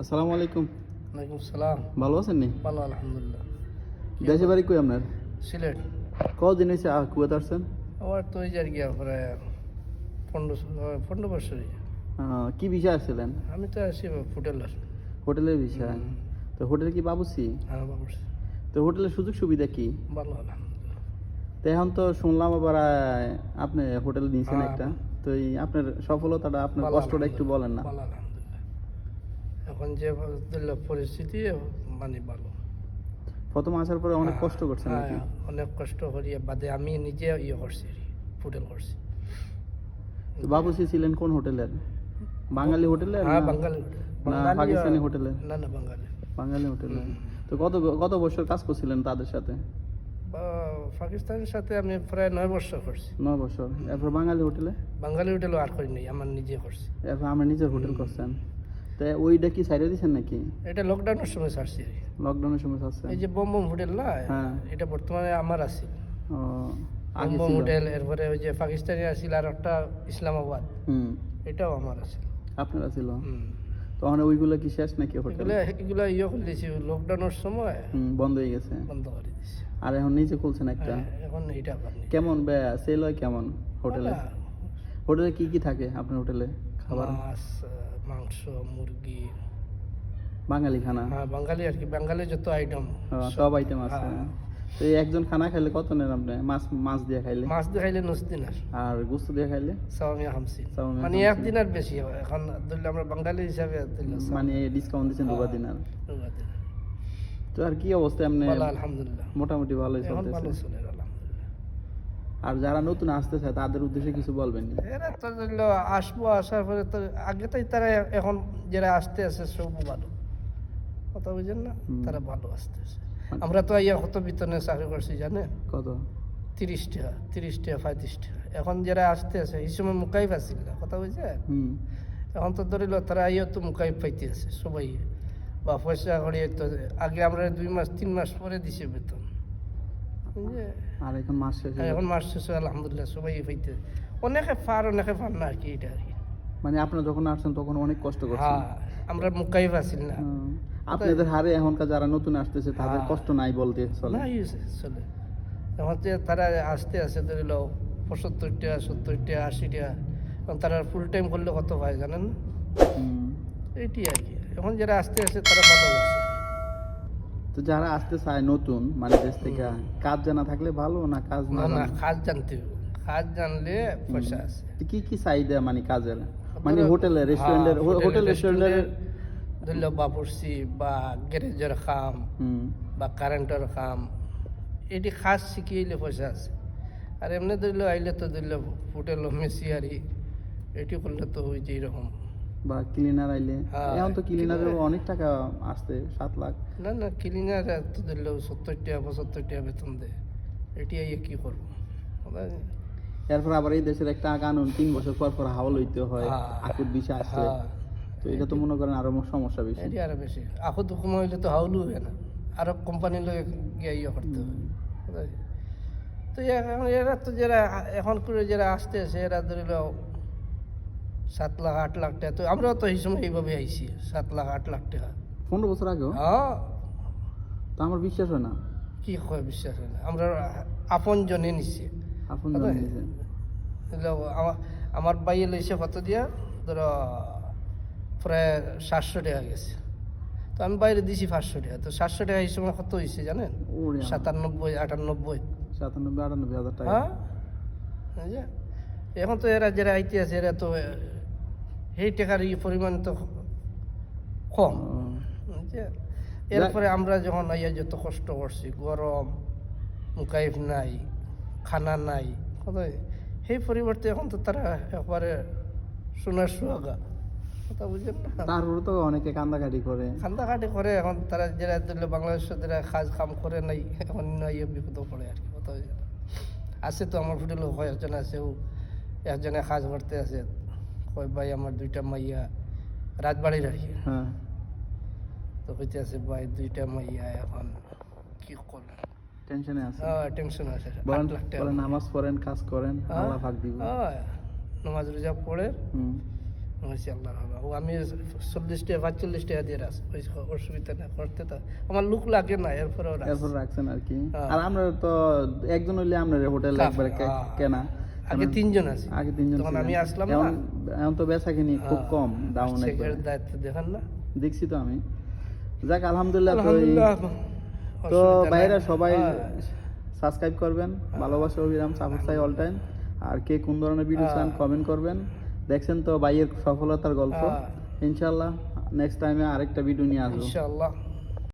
আসসালামু আলাইকুম। ওয়ালাইকুম সালাম। ভালো আছেন নি? ভালো আলহামদুলিল্লাহ। দেশে বাড়ি কই আপনার? সিলেট। কদিন এসে কুয়েত আসছেন? আমার তো এই গিয়া প্রায় পনেরো পনেরো বছরই আহ, কি বিষয় আসছিলেন? আমি তো আছি ফুটেলার হোটেলের বিষয়। তো হোটেল কি বাবুসি হ্যাঁ বাবু তো হোটেলের সুযোগ সুবিধা কি? ভালো আলহামদুলিল্লাহ। তো এখন তো শুনলাম আবার আপনি হোটেল নিয়েছেন হ্যাঁ। একটা। তো এই আপনার সফলতাটা আপনার কষ্টটা একটু বলেন না। এখন যে আলহামদুলিল্লাহ পরিস্থিতি মানে ভালো। প্রথম আসার পরে অনেক কষ্ট করছেন হ্যাঁ, নাকি অনেক কষ্ট করি বাদে আমি নিজে ইয়ে করছি ফুটেল করছি। তো বাবুসি ছিলেন কোন হোটেলের? বাঙালি হোটেলে হ্যাঁ না- বাঙালি না পাকিস্তানি হোটেলে না না বাঙালি। বাঙালি হোটেলে তো কত কত বছর কাজ করছিলেন তাদের সাথে? বা পাকিস্তানের সাথে আমি প্রায় নয় বছর করছি। নয় বছর। এরপর বাঙালি হোটেলে? বাঙালি হোটেলও আর করি নাই আমার নিজে করছি। এরপর আমরা নিজের হোটেল করছেন। তো ওইটা কি সাইডে দিচ্ছেন নাকি? এটা লকডাউনের সময় ছাড়ছি। লকডাউনের সময় আছে এই যে বম বম হোটেল না হ্যাঁ। এটা বর্তমানে আমার আছে। ও, বম হোটেল এরপরে ওই যে পাকিস্তানি আছিল আর একটা ইসলামাবাদ। হুম। এটাও আমার আছে। আপনারা ছিল? হুম। তখন ওইগুলো কি শেষ নাকি হোটেল? এগুলা ইয়ে করে দিয়েছি লকডাউনের সময়। হুম বন্ধ হয়ে গেছে। বন্ধ করে দিয়েছি। আর এখন নিচে খুলছেন একটা? হ্যাঁ, এখন নেই। কেমন সেল হয় কেমন হোটেলে? হোটেলে কি কি থাকে আপনার হোটেলে? খাবার? মাছ মাংস মুরগি। বাঙালি খানা? হ্যাঁ বাঙালি আর কি বাঙালি যত আইটেম হ্যাঁ, সব আইটেম আছে হ্যাঁ। তো একজন খানা খাইলে কত নেন আপনি? মাছ মাছ দিয়ে খাইলে? মাছ দিয়ে খাইলে নস দিন আর। গুস্ত দিয়ে খাইলে? সাওমিয়া হামসি মানে হামসি। একদিন আর বেশি হয়। এখন ধরলে আমরা বাঙালি হিসাবে মানে ডিসকাউন্ট দিচ্ছেন দুবার দিন আর? তো আর কি অবস্থা ভালো আলহামদুলিল্লাহ। মোটামুটি ভালোই চলতেছে। আর যারা নতুন আসতেছে তাদের উদ্দেশ্যে কিছু বলবেন? এরা তো আসব আসার পরে তো আগে তাই তারা এখন যারা আসতে আছে সব ভালো। কথা বুঝেন না? তারা ভালো আসতেছে আমরা তো ইয়া কত বেতনে চাকরি করছি জানেন? কত? তিরিশ টাকা তিরিশ টাকা পঁয়ত্রিশ টাকা। এখন যারা আসতে আছে এই সময় মুকাইফ আসছিল কথা হুম। এখন তো ধরিল তারা আইও তো মুকাইফ পাইতে আছে সবাই। বা পয়সা করে তো আগে আমরা দুই মাস তিন মাস পরে দিছে বেতন। আর এখন মাস শেষ এখন মাস শেষে আলহামদুলিল্লাহ সবাই পাইতে অনেকে পার অনেকে না আর কি এটা আর কি। মানে আপনারা যখন আসছেন তখন অনেক কষ্ট করছেন। হ্যাঁ আমরা না। হুম। আপনাদের হারে এখনকার যারা নতুন আসতেছে তাদের হ্যাঁ। কষ্ট নাই বলতে চলে। চলে। এখন তারা আসতে আসে ধরিল পঁচাত্তর টাকা সত্তর টাকা আশি টাকা এখন তারা ফুল টাইম করলে কত হয় জানেন? এইটি আর কি। এখন যারা আসতে আসে তারা ভালো তো যারা আসতে চায় নতুন মানে দেশ থেকে কাজ জানা থাকলে ভালো না কাজ না না কাজ জানতে কাজ জানলে পয়সা আছে। কি কি চাহিদা মানে কাজের? মানে হোটেলে রেস্টুরেন্টের হ্যাঁ, হোটেল রেস্টুরেন্টের ধরল বাবুরসি বা গ্যারেজের কাম বা কারেন্টের কাম এটি খাস শিখিলে পয়সা আছে। আর এমনি ধরল আইলে তো ধরল হোটেল মেসিয়ারি এটি করলে তো ওই যে এরকম। বা ক্লিনার আইলে। হ্যাঁ, এখন তো ক্লিনারের অনেক টাকা আসছে সাত লাখ। না না ক্লিনার তো ধরল সত্তর টাকা পঁচাত্তর টাকা বেতন দেয় এটি আইয়ে কী করব? এরপর আবার এই দেশের একটা কানুন তিন বছর পর পর হাওয়া লইতে হয় হ্যাঁ, আকুর বিষয় আসলে হ্যাঁ তো এটা তো মনে করেন আরও সমস্যা বেশি। এটি আরও বেশি। আখো তো কমা হইলে তো হাউলু হয় না। আরও কোম্পানি লোক গিয়ে ইয়ে করতে বুঝলেন? তো এখন এরা তো যারা এখন করে যারা আসতে আছে এরা ধরিল সাত লাখ আট লাখ টাকা। তো আমরাও তো এই সময় এইভাবে আইছি সাত লাখ আট লাখ টাকা। পনেরো বছর আগেও? হ্যাঁ তো আমার বিশ্বাস হয় না। কি কয় বিশ্বাস হয় না? আমরা আপন জনে নিছি। আপন যে। হলো আমার বাইয়ে লইছে কত দিয়া ধরো প্রায় সাতশো টাকা গেছে। তো আমি বাইরে দিছি পাঁচশো টাকা। তো সাতশো টাকা এই সময় কত হয়েছে জানেন। সাতানব্বই আটানব্বই। সাতানব্বই আটানব্বই হাজার টাকা। হ্যাঁ? এখন তো এরা যারা আইতে আছে এরা তো সেই টাকার পরিমাণ তো কম। বুঝছে? এরপরে আমরা যখন আইয়া যত কষ্ট করছি গরম মুকাইফ নাই খানা নাই সেই পরিবর্তে এখন তো তারা একবারে সোনার সোহাগা। কথা বুঝলেন না? তারপরে তো অনেকে কান্দাকাটি করে। এখন তারা যারা বাংলাদেশের যারা কাজ কাম করে নাই এখন ইয়ে বিপদ পড়ে আর কি কথা আছে তো আমার কয়েকজন আছে ও একজনে কাজ করতে আছে। কয় ভাই আমার দুইটা মাইয়া রাজবাড়ির আর কি হ্যাঁ। তো হইতে আছে ভাই দুইটা মাইয়া এখন কি টেনশনে আছে টেনশন আছে। বলেন বলেন নামাজ পড়েন কাজ করেন হ্যাঁ, আল্লাহ ভাগ দিব। হ্যাঁ, নামাজ রোজা পড়ে। হুম। হয়েছে আল্লাহ। ও আমি চল্লিশ টাকা পাঁচচল্লিশ টাকা দিয়ে রাস অসুবিধা না করতে তো। আমার লুক লাগে না এরপরে এরপর রাখছেন আর কি। হ্যাঁ। আর আমরা তো একজন হইলে আমরা হোটেল একবারে হ্যাঁ। কেনা। আগে তিনজন আছে। আগে তিনজন তখন আমি আসলাম এখন না। এখন তো বেচা কিনি খুব হ্যাঁ, কম শেখের দায়িত্ব দেখান না। দেখছি তো আমি। যাক আলহামদুলিল্লাহ তো বাইরে সবাই। সাবস্ক্রাইব করবেন ভালোবাসা অভিরাম সাপোর্ট চাই অল টাইম আর কে কোন ধরনের ভিডিও চান। কমেন্ট করবেন দেখছেন তো ভাইয়ের সফলতার গল্প। ইনশাল্লাহ নেক্সট টাইমে আরেকটা ভিডিও নিয়ে আসব ইনশাআল্লাহ